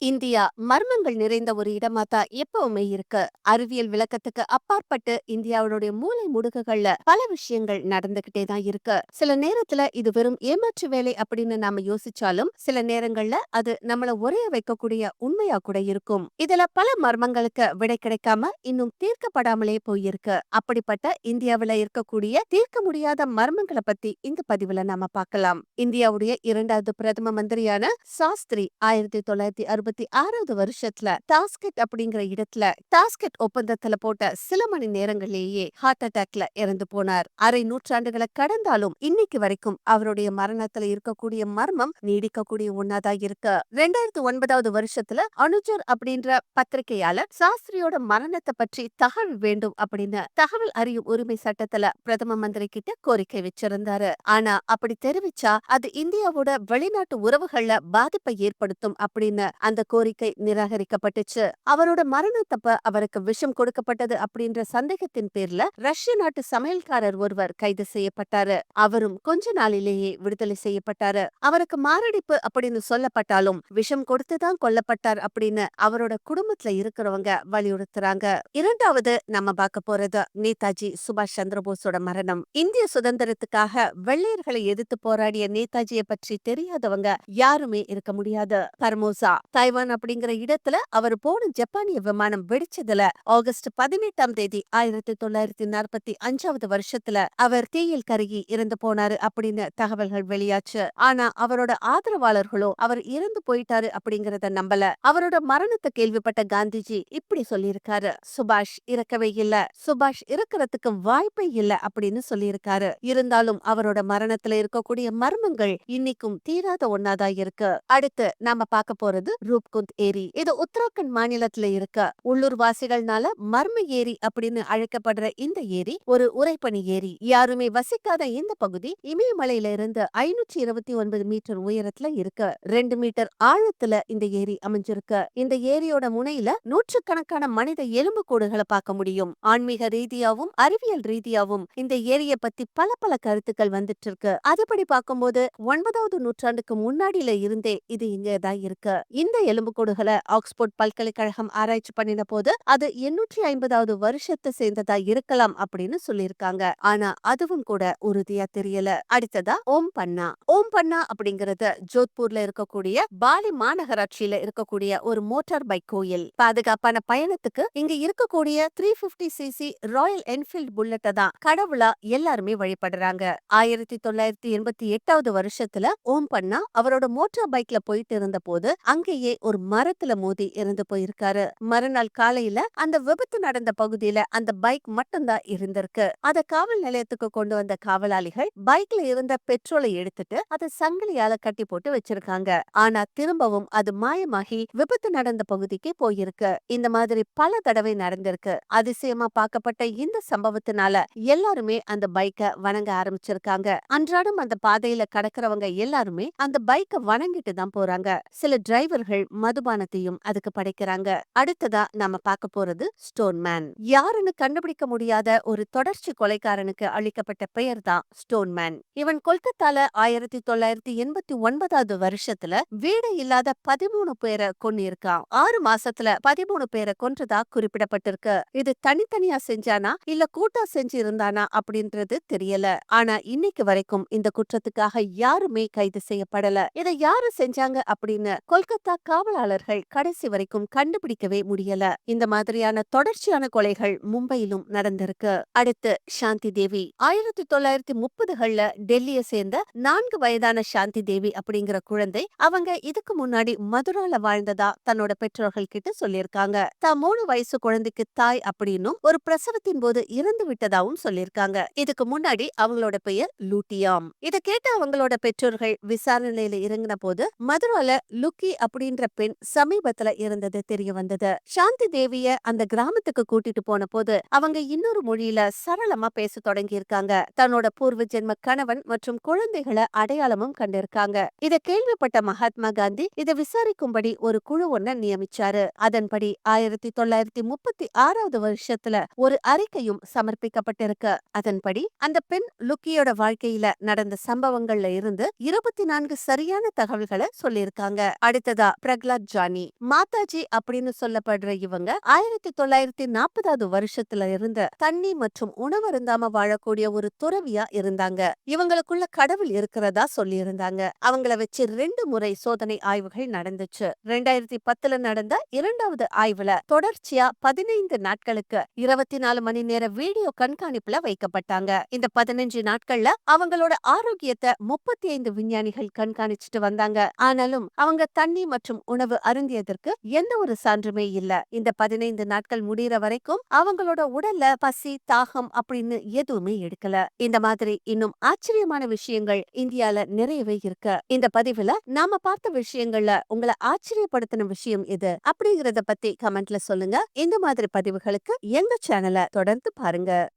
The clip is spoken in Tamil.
இந்தியா மர்மங்கள் நிறைந்த ஒரு இடமா தான் எப்பவுமே இருக்கு. அறிவியல் விளக்கத்துக்கு அப்பாற்பட்டு இந்தியாவுடைய மூளை முடுக்குகள்ல பல விஷயங்கள் நடந்துகிட்டே தான் இருக்கு. சில நேரத்துல இது வெறும் ஏமாற்று வேலை அப்படின்னு நாம யோசிச்சாலும் சில நேரங்கள்ல அது நம்மள உரைய வைக்கக்கூடிய உண்மையா கூட இருக்கும். இதுல பல மர்மங்களுக்கு விடை கிடைக்காம இன்னும் தீர்க்கப்படாமலே போயிருக்கு. அப்படிப்பட்ட இந்தியாவுல இருக்கக்கூடிய தீர்க்க முடியாத மர்மங்களை பத்தி இந்த பதிவுல நாம பார்க்கலாம். இந்தியாவுடைய இரண்டாவது பிரதம மந்திரியான சாஸ்திரி ஆயிரத்தி தொள்ளாயிரத்தி இருபத்தி ஆறாவது வருஷத்துல டாஸ்கெட் அப்படிங்கிற இடத்துல டாஸ்கெட் ஒப்பந்தத்துல போட்ட சில மணி நேரங்களிலேயே ஹார்ட் அட்டாக்ல இறந்து போனார். அரை நூற்றாண்டுகளை கடந்தாலும் இன்னைக்கு வரைக்கும் அவருடைய மரணத்துல இருக்கக்கூடிய மர்மம் நீடிக்கக்கூடிய ஒன்னாதான் இருக்கு. ரெண்டாயிரத்தி ஒன்பதாவது வருஷத்துல அனுஜர் அப்படின்ற பத்திரிகையாளர் சாஸ்திரியோட மரணத்தை பற்றி தகவல் வேண்டும் அப்படின்னு தகவல் அறியும் உரிமை சட்டத்துல பிரதம மந்திரி கிட்ட கோரிக்கை வச்சிருந்தாரு. ஆனா அப்படி தெரிவிச்சா அது இந்தியாவோட வெளிநாட்டு உறவுகள்ல பாதிப்பை ஏற்படுத்தும் அப்படின்னு அந்த கோரிக்கை நிராகரிக்கப்பட்டுச்சு. அவரோட மரணத்தப்ப அவருக்கு விஷம் கொடுக்கப்பட்டது அப்படின்ற சந்தேகத்தின் பேர்ல ரஷ்ய நாட்டு சமையல்காரர் ஒருவர் கைது செய்யப்பட்டாரு. அவரும் கொஞ்ச நாளிலேயே விடுதலை செய்யப்பட்டாரு. அவருக்கு மாரடைப்பு அப்படின்னு சொல்லப்பட்டாலும் விஷம் கொடுத்துதான் கொல்லப்பட்டார் அப்படின்னு அவரோட குடும்பத்துல இருக்கிறவங்க வலியுறுத்துறாங்க. இரண்டாவது நம்ம பார்க்க போறது நேதாஜி சுபாஷ் சந்திரபோஸோட மரணம். இந்திய சுதந்திரத்துக்காக வெள்ளையர்களை எதிர்த்து போராடிய நேதாஜியை பற்றி தெரியாதவங்க யாருமே இருக்க முடியாது. பர்மோசா தாய்வான் அப்படிங்கிற இடத்துல அவர் போன ஜப்பானிய விமானம் வெடிச்சதுல ஆகஸ்ட் பதினெட்டாம் தேதி ஆயிரத்தி தொள்ளாயிரத்தி நாற்பத்தி அஞ்சாவது வருஷத்துல அவர் தீயில் கருகி இறந்து போனாரு அப்படின்னு தகவல்கள் வெளியாச்சு. ஆனா அவரோட ஆதரவாளர்களோ அவர் இறந்து போயிட்டாரு அப்படிங்கறத நம்பல. அவரோட மரணத்தை கேள்விப்பட்ட காந்திஜி இப்படி சொல்லியிருக்காரு. சுபாஷ் இறக்கவே இல்ல. சுபாஷ் இறக்கிறதுக்கு வாய்ப்பே இல்ல அப்படின்னு சொல்லியிருக்காரு. இருந்தாலும் அவரோட மரணத்துல இருக்கக்கூடிய மர்மங்கள் இன்னைக்கும் தீராத ஒன்னாதான் இருக்கு. அடுத்து நாம பார்க்க போறது ரூப்குந்த் ஏரி. இது உத்தராகண்ட் மாநிலத்துல இருக்க உள்ளூர் வாசிகள்னால மர்ம ஏரி அப்படின்னு அழைக்கப்படுற இந்த ஏரி ஒரு உரைப்பணி ஏரி. யாருமே வசிக்காத இந்த பகுதி இமயமலையில இருந்து ஐநூற்றி இருபத்தி ஒன்பது மீட்டர் உயரத்துல இருக்கு ரெண்டு மீட்டர் ஆழத்துல இந்த ஏரி அமைஞ்சிருக்கு. இந்த ஏரியோட முனையில நூற்றுக்கணக்கான மனித எலும்பு கூடுகளை பார்க்க முடியும். ஆன்மீக ரீதியாவும் அறிவியல் ரீதியாவும் இந்த ஏரியை பத்தி பல பல கருத்துக்கள் வந்துட்டு இருக்கு அதுபடி பார்க்கும்போது ஒன்பதாவது நூற்றாண்டுக்கு முன்னாடியில இருந்தே இது இங்கதான் இருக்கு. இந்த எலும்புக்கூடுகளை ஆக்ஸ்போர்ட் பல்கலைக்கழகம் ஆராய்ச்சி பண்ணின போது அது எண்ணூற்றி ஐம்பதாவது வருஷத்தை சேர்ந்ததா இருக்கலாம் அப்படின்னு சொல்லியிருக்காங்க. ஆனா அதுவும் கூட உறுதியா தெரியல. அடுத்ததா ஓம் பன்னா ஓம் பன்னா அப்படிங்கறது ஜோத்பூர்ல இருக்கக்கூடிய பாலி மாநகராட்சியில இருக்கக்கூடிய ஒரு மோட்டார் பைக் கோயில். பாதுகாப்பான பயணத்துக்கு இங்க இருக்கக்கூடிய three fifty CC Royal Enfield புல்லட்டை தான் கடவுளா எல்லாருமே வழிபடுறாங்க. ஆயிரத்தி தொள்ளாயிரத்தி எண்பத்தி எட்டாவது வருஷத்துல ஓம் பண்ணா அவரோட மோட்டார் பைக்ல போயிட்டு இருந்த போது அங்கேயே ஒரு மரத்துல மோதி இறந்து போயிருக்காரு. மறுநாள் காலையில அந்த விபத்து நடந்த பகுதியில அந்த பைக் மட்டும்தான் இருந்திருக்கு. அத காவல் நிலையத்துக்கு கொண்டு வந்த காவலாளிகள் பைக்ல இருந்த பெட்ரோலை எடுத்துட்டு அதை சங்கிலியால கட்டி போட்டு வச்சிருக்காங்க. ஆனா திரும்பவும் அது மாயமாகி விபத்து நடந்த பகுதிக்கு போயிருக்கு. இந்த மாதிரி பல தடவை நடந்திருக்கு. அதிசயமா பார்க்கப்பட்ட இந்த சம்பவத்தினால எல்லாருமே அந்த பைக்க வணங்க ஆரம்பிச்சிருக்காங்க. அன்றாடம் அந்த பாதையில கடக்கிறவங்க எல்லாருமே அந்த பைக்க வணங்கிட்டு தான் போறாங்க. சில டிரைவர்கள் மதுபானத்தையும் அதுக்கு படைக்கிறாங்க. அடுத்ததா நாம பார்க்க போறது ஸ்டோன் மேன். யாருன்னு கண்டுபிடிக்க முடியாத ஒரு தொடர்ச்சி கொலைக்காரனுக்கு அளிக்கப்பட்ட பெயர் தான் ஸ்டோன் மேன். இவன் கொல்கத்தால ஆயிரத்தி தொள்ளாயிரத்தி எண்பத்தி ஒன்பதாவது வருஷத்துல வீடு இல்லாத பதிமூணு பேரை கொன்னிருக்கான். ஆறு மாசத்துல பதிமூணு பேரை கொன்றதா குறிப்பிடப்பட்டிருக்கு. இது தனித்தனியா செஞ்சானா? இல்ல கூட்டா செஞ்சு இருந்தானா அப்படின்றது தெரியல. ஆனா இன்னைக்கு வரைக்கும் இந்த குற்றத்துக்காக யாருமே கைது செய்யப்படல. இதை யாரு செஞ்சாங்க அப்படின்னு கொல்கத்தா காவலாளர்கள் கடைசி வரைக்கும் கண்டுபிடிக்கவே முடியல. இந்த மாதிரியான தொடர்ச்சியான கொலைகள் மும்பையிலும் நடந்திருக்கு. அடுத்து சாந்தி தேவி. ஆயிரத்தி தொள்ளாயிரத்தி முப்பதுகள்ல டெல்லிய சேர்ந்த நான்கு வயதான சாந்தி தேவி அப்படிங்கிற குழந்தை அவங்க இதுக்கு முன்னாடி மதுரால வாழ்ந்ததா தன்னோட பெற்றோர்கள் கிட்ட சொல்லியிருக்காங்க. தான் மூணு வயசு குழந்தைக்கு தாய் அப்படின்னும் ஒரு பிரசவத்தின் போது இறந்து விட்டதாவும் சொல்லியிருக்காங்க. இதுக்கு முன்னாடி அவங்களோட பெயர் லூட்டியாம். இதை கேட்ட அவங்களோட பெற்றோர்கள் விசாரணையில இறங்கின போது மதுரால லுக்கி அப்படின்ற பெண் சமீபத்துல இருந்தது தெரிய வந்தது. சாந்தி தேவிய அந்த கிராமத்துக்கு கூட்டிட்டு போன போது அவங்க இன்னொரு மொழியில சரளமா பேச தொடங்கி இருக்காங்க தன்னோட பூர்வ ஜென்ம கணவன் மற்றும் குழந்தைகளை அடையாளமும் கண்டிருக்காங்க. இதை கேள்விப்பட்ட மகாத்மா காந்தி இதை விசாரிக்கும்படி ஒரு குழு ஒன்ன நியமிச்சாரு. அதன்படி ஆயிரத்தி தொள்ளாயிரத்தி முப்பத்தி ஆறாவது வருஷத்துல ஒரு அறிக்கையும் சமர்ப்பிக்கப்பட்டிருக்கு. அதன்படி அந்த பெண் லுக்கியோட வாழ்க்கையில நடந்த சம்பவங்கள்ல இருந்து இருபத்தி நான்கு சரியான தகவல்களை சொல்லியிருக்காங்க. அடுத்ததா பிரகலாத் ஜானி மாதாஜி அப்படின்னு சொல்லப்படுற இவங்க ஆயிரத்தி தொள்ளாயிரத்தி நாற்பதாவது வருஷத்துல இருந்து தண்ணி மற்றும் உணவு இருந்தாம வாழக்கூடிய ஒரு துறவியா இருந்தாங்க. இவங்களுக்குள்ள கடவுள் இருக்கிறதா சொல்லி இருந்தாங்க அவங்கள வச்சு ரெண்டு முறை சோதனை ஆய்வுகள் நடந்துச்சு. ரெண்டாயிரத்தி பத்துல நடந்த இரண்டாவது ஆய்வுல தொடர்ச்சியா பதினைந்து நாட்களுக்கு இருபத்தி நாலு மணி நேர வீடியோ கண்காணிப்புல வைக்கப்பட்டாங்க. இந்த பதினஞ்சு நாட்கள்ல அவங்களோட ஆரோக்கியத்தை முப்பத்தி ஐந்து விஞ்ஞானிகள் கண்காணிச்சுட்டு வந்தாங்க. ஆனாலும் அவங்க தண்ணி மற்றும் உணவு அருந்தியதற்கு எந்த ஒரு சான்றுமே இல்ல. இந்த பதினைந்து நாட்கள் முடிகிற வரைக்கும் அவங்களோட உடல்ல பசி தாகம் அப்படின்னு எதுவுமே எடுக்கல. இந்த மாதிரி இன்னும் ஆச்சரியமான விஷயங்கள் இந்தியால நிறையவே இருக்கு. இந்த பதிவுல நாம பார்த்த விஷயங்கள்ல உங்களை ஆச்சரியப்படுத்தின விஷயம் எது அப்படிங்கறத பத்தி கமெண்ட்ல சொல்லுங்க. இந்த மாதிரி பதிவுகளுக்கு எங்க சேனலை தொடர்ந்து பாருங்க.